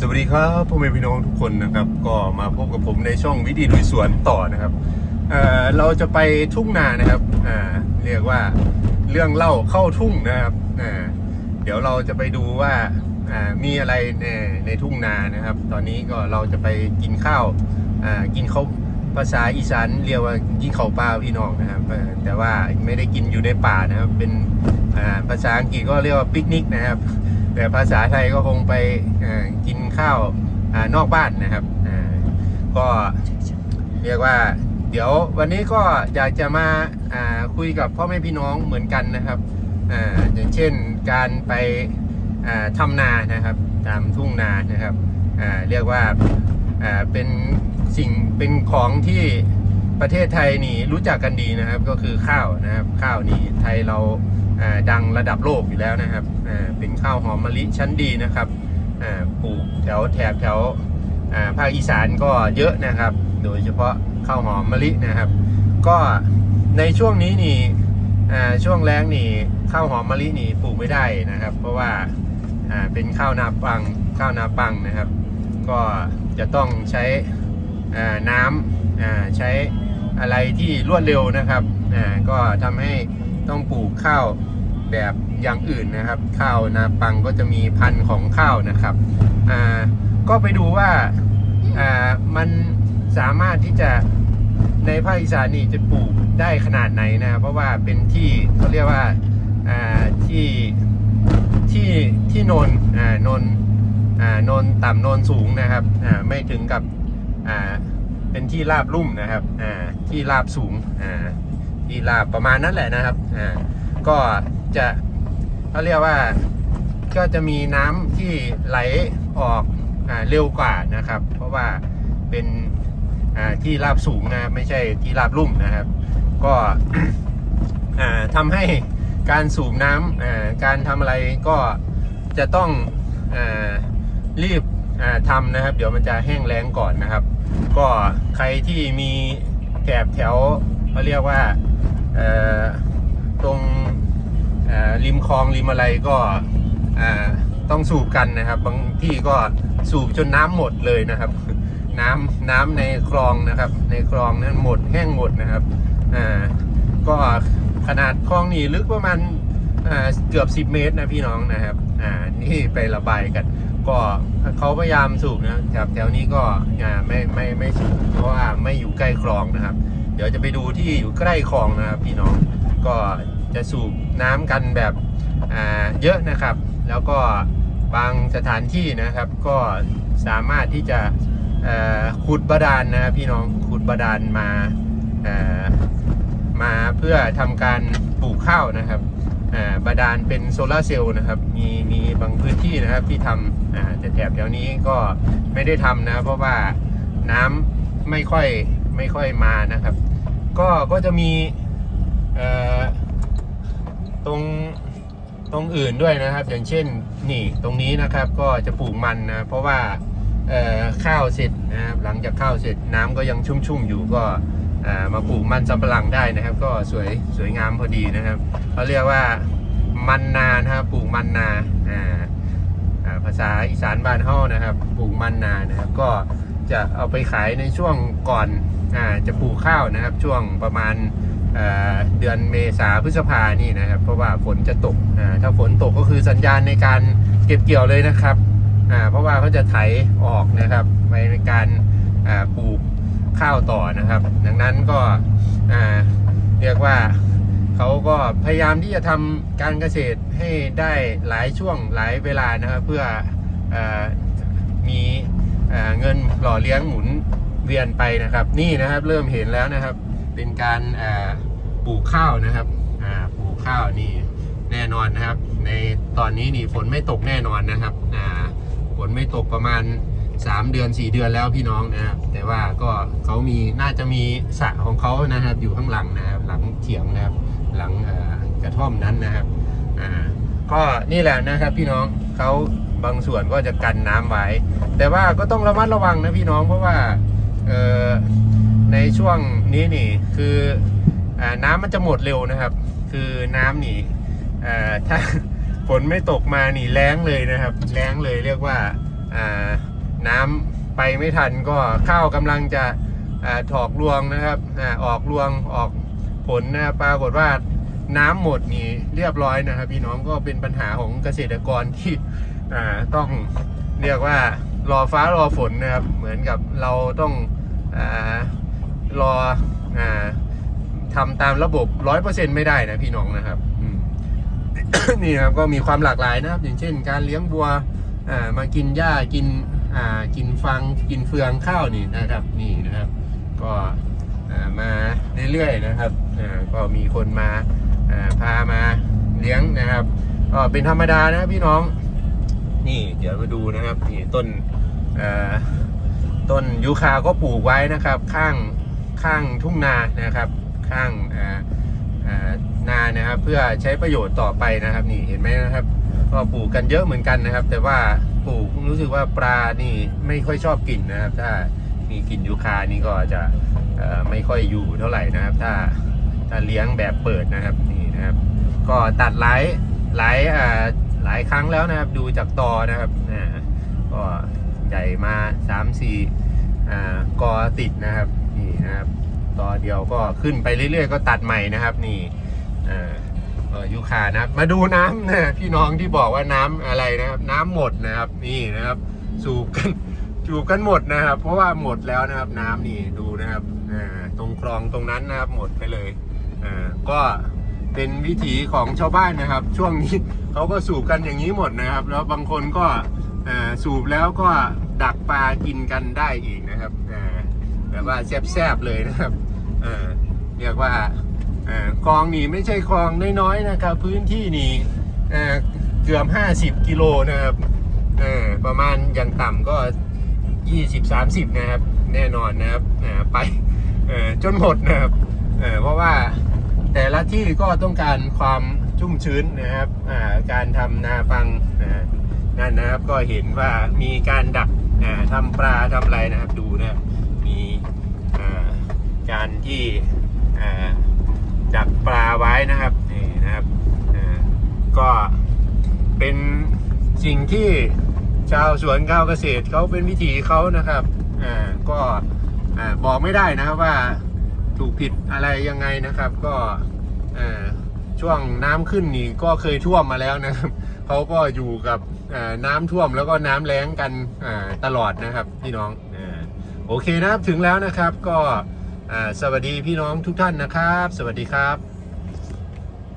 สวัสดีครับพ่อแม่พี่น้องทุกคนนะครับ ก็มาพบกับผมในช่องวิธีลุยสวนต่อนะครับเออเราจะไปทุ่งนานะครับอ่าเรียกว่าเรื่องเล่าเข้าทุ่งนะครับอ่าเดี๋ยวเราจะไปดูว่าอ่ามีอะไรในในทุ่งนานะครับ ตอนนี้ก็เราจะไปกินข้าวอ่ากินข้าวภาษาอีสานเรียกว่ากินข้าวปลาพี่น้องนะครับแต่ว่าไม่ได้กินอยู่ในป่านะครับ เป็นาภาษาอังกฤษก็เรียกว่าปิกนิกนะครับ แต่ภาษาไทยก็คงไปกินข้าวอนอกบ้านนะครับก็เรียกว่า เดี๋ยววันนี้ก็อยากจะมาคุยกับพ่อแม่พี่น้องเหมือนกันนะครับออย่างเช่นการไปอ่าทำนานะครับ ตามทุ่งนานะครับเรียกว่าเป็นสิ่งเป็นของที่ประเทศไทยนี่รู้จักกันดีนะครับ ก็คือข้าวนะครับ ข้าวนี่ไทยเรา ดังระดับโลกอยู่แล้วนะครับเป็นข้าวหอมมะลิชั้นดีนะครับปลูกแถวแถบแถวภาคอีสานก็เยอะนะครับ โดยเฉพาะข้าวหอมมะลินะครับ ก็ในช่วงนี้นี่ช่วงแล้งนี่ข้าวหอมมะลินี่ปลูกไม่ได้นะครับ เพราะว่าเป็นข้าวนาปังข้าวนาปังนะครับ ก็จะต้องใช้น้ำใช้อะไรที่รวดเร็วนะครับก็ทำให้ต้องปลูกข้าว แบบอย่างอื่นนะครับ ข้าวนาปังก็จะมีพันธุ์ของข้าวนะครับอ่าก็ไปดูว่าอ่ามันสามารถที่จะในภาคอีสานนี่จะปลูกได้ขนาดไหนนะเพราะว่าเป็นที่เขาเรียกว่าอ่าที่ที่ที่นนอ่านนอ่านนต่ำนนสูงนะครับอ่าไม่ถึงกับอ่าเป็นที่ราบลุ่มนะครับอ่าที่ราบสูงอ่าที่ราบประมาณนั้นแหละนะครับอ่าก็ จะเขาเรียกว่าก็จะมีน้ำที่ไหลออกอเร็วกว่านะครับ เพราะว่าเป็นที่ราบสูงนะไม่ใช่ที่ราบลุ่มนะครับ ก็อ่าทำให้การสูบน้ำอ่าการทำอะไรก็จะต้องอรีบอ่าทำนะครับ เดี๋ยวมันจะแห้งแล้งก่อนนะครับ ก็ใครที่มีแถบแถวเขาเรียกว่าตรง ริมคลองริมอะไรก็ต้องสูบกันนะครับ บางที่ก็สูบจนน้ำหมดเลยนะครับ น้ำน้ำในคลองนะครับ ในคลองนั้นหมดแห้งหมดนะครับอ่าก็ขนาดคลองนี่ลึกประมาณเกือบ 10 เมตรนะพี่น้องนะครับอ่านี่ไประบายกัน ก็เขาพยายามสูบนะแถวแถวนี้ก็ไม่ไม่ไม่สูบเพราะว่าไม่อยู่ใกล้คลองนะครับ เดี๋ยวจะไปดูที่อยู่ใกล้คลองนะครับพี่น้องก็ จะสูบน้ำกันแบบเยอะนะครับ แล้วก็บางสถานที่นะครับก็สามารถที่จะขุดบาดาลนะพี่น้องขุดบาดาลมาเอ่อมาเพื่อทำการปลูกข้าวนะครับบาดาลเป็นโซลาร์เซลล์นะครับมีมีบางพื้นที่นะครับที่ทำแต่แถบแถวนี้ก็ไม่ได้ทำนะเพราะว่าน้ำไม่ค่อยไม่ค่อยมานะครับ ก็ก็จะมีเตรงตรงอื่นด้วยนะครับ อย่างเช่นนี่ตรงนี้นะครับก็จะปลูกมันนะเพราะว่าเอ่อข้าวเสร็จนะครับหลังจากข้าวเสร็จน้ำก็ยังชุ่มๆอยู่ก็อ่ามาปลูกมันสำปะหลังได้นะครับ ก็สวยสวยงามพอดีนะครับเขาเรียกว่ามันนานะครับปลูกมันนาอ่าภาษาอีสานบ้านเฮานะครับปลูกมันนานะครับก็จะเอาไปขายในช่วงก่อนอ่าจะปลูกข้าวนะครับ ช่วงประมาณ เดือนเมษาพฤษภานี่นะครับ เพราะว่าฝนจะตกถ้าฝนตกก็คือสัญญาณในการเก็บเกี่ยวเลยนะครับเพราะว่าเขาจะไถออกนะครับไปในการปลูกข้าวต่อนะครับ ดังนั้นก็เรียกว่าเขาก็พยายามที่จะทำการเกษตรให้ได้หลายช่วงหลายเวลานะครับ เพื่ออมีเอ่อเงินหล่อเลี้ยงหมุนเวียนไปนะครับ นี่นะครับเริ่มเห็นแล้วนะครับ เป็นการ ปลูกข้าวนะครับอ่าปลูกข้าวนี่แน่นอนนะครับ ในตอนนี้นี่ฝนไม่ตกแน่นอนนะครับอ่าฝนไม่ตกประมาณ 3 เดือน 4 เดือนแล้วพี่น้องนะครับแต่ว่าก็เขามีน่าจะมีสระของเขานะครับ อยู่ข้างหลังนะครับหลังเถียงนะครับ หลังกระท่อมนั้นนะครับอ่าก็นี่แหละนะครับพี่น้องเขาบางส่วนก็จะกันน้ำไว้ แต่ว่าก็ต้องระมัดระวังนะพี่น้องเพราะว่าเอ่อในช่วงนี้นี่คือ น้ำมันจะหมดเร็วนะครับ คือน้ำนี่ถ้าฝนไม่ตกมานี่แล้งเลยนะครับ แล้งเลยเรียกว่าน้ำไปไม่ทันก็ข้าวกำลังจะถอกรวงนะครับอออกรวงออกผลนะครับปรากฏว่าน้ำหมดนี่เรียบร้อยนะครับ พี่น้องก็เป็นปัญหาของเกษตรกรที่ต้องเรียกว่ารอฟ้ารอฝนนะครับ เหมือนกับเราต้องอรออ ทำตามระบบร้อยเปอร์เซ็นไม่ได้นะพี่น้องนะครับนี่ครับก็มีความหลากหลายนะครับ อย่างเช่น การเลี้ยงบัวอ่ามากินหญ้ากินอ่ากินฟังกินเฟืองข้าวนี่นะครับ นี่นะครับ ก็อ่ามาเรื่อยๆนะครับก็มีคนมาอ่าพามาเลี้ยงนะครับก็เป็นธรรมดานะพี่น้อง นี่เดี๋ยวมาดูนะครับนี่ต้นเอ่อต้นยูคาก็ปลูกไว้นะครับ ข้างข้างทุ่งนานะครับ ข้างนานะครับ เพื่อใช้ประโยชน์ต่อไปนะครับ นี่เห็นไหมนะครับ ก็ปลูกกันเยอะเหมือนกันนะครับ แต่ว่าปลูกรู้สึกว่าปลานี่ไม่ค่อยชอบกลิ่นนะครับ ถ้ามีกลิ่นยูคานี่ก็จะไม่ค่อยอยู่เท่าไหร่นะครับ ถ้าถ้าเลี้ยงแบบเปิดนะครับนี่นะครับ ก็ตัดหลายหลายหลายครั้งแล้วนะครับ ดูจากตอนะครับอ่าก็ใหญ่มา3ามสี่อ่ากอติดนะครับนี่นะครับ ตอเดียวก็ขึ้นไปเรื่อยๆ ก็ตัดใหม่นะครับ นี่อ่าอ่อยูคานะครับมาดูน้ำนะพี่น้องที่บอกว่าน้ำอะไรนะครับ น้ำหมดนะครับนี่นะครับ สูบกันสูบกันหมดนะครับ เพราะว่าหมดแล้วนะครับ น้ำนี่ดูนะครับอ่าตรงคลองตรงนั้นนะครับหมดไปเลยอ่าก็เป็นวิถีของชาวบ้านนะครับ ช่วงนี้เขาก็สูบกันอย่างนี้หมดนะครับ แล้วบางคนก็สูบแล้วก็ดักปลากินกันได้อีกนะครับอ่อแบบว่าแซ่บๆเลยนะครับ เออเรียกว่าเออคลองนี้ไม่ใช่คลองน้อยๆนะครับ พื้นที่นี้เอ่อเกือบ 50 กิโลนะครับเออประมาณอย่างต่ำก็ 20-30 นะครับ แน่นอนนะครับไปเออจนหมดนะครับเออเพราะว่าแต่ละที่ก็ต้องการความชุ่มชื้นนะครับาการทำนาปังนั่นนะครับก็เห็นว่ามีการดักทำปลาทำอะไรนะครับดูนะครับ การที่ดักปลาไว้นะครับนี่นะครับก็เป็นสิ่งที่ชาวสวนข้าวเกษตรเขาเป็นวิถีเขานะครับอ่าก็อ่าบอกไม่ได้นะครับว่าถูกผิดอะไรยังไงนะครับก็อ่อช่วงน้ำขึ้นนี่ก็เคยท่วมมาแล้วนะครับเขาก็อยู่กับน้ำท่วมแล้วก็น้ำแล้งกันตลอดนะครับพี่น้องอ่าโอเคนะครับถึงแล้วนะครับก็ สวัสดีพี่น้องทุกท่านนะครับ สวัสดีครับ